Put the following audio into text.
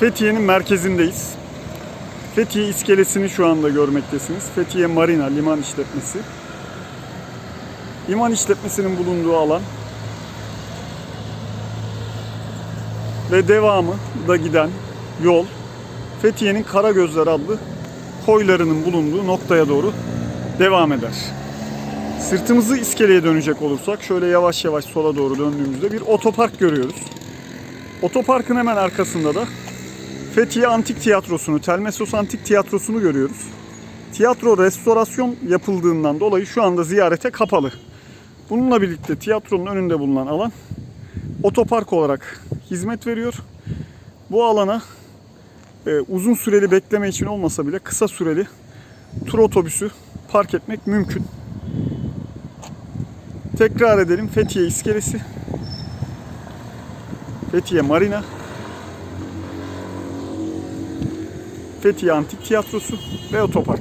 Fethiye'nin merkezindeyiz. Fethiye iskelesini şu anda görmektesiniz. Fethiye Marina liman işletmesi. Liman işletmesinin bulunduğu alan ve devamı da giden yol Fethiye'nin Karagözler adlı koylarının bulunduğu noktaya doğru devam eder. Sırtımızı iskeleye dönecek olursak şöyle yavaş yavaş sola doğru döndüğümüzde bir otopark görüyoruz. Otoparkın hemen arkasında da Fethiye Antik Tiyatrosu'nu, Telmesos Antik Tiyatrosu'nu görüyoruz. Tiyatro restorasyon yapıldığından dolayı şu anda ziyarete kapalı. Bununla birlikte tiyatronun önünde bulunan alan otopark olarak hizmet veriyor. Bu alana e, uzun süreli bekleme için olmasa bile kısa süreli tur otobüsü park etmek mümkün. Tekrar edelim Fethiye iskelesi, Fethiye Marina, Fethiye Antik Tiyatrosu ve otopark.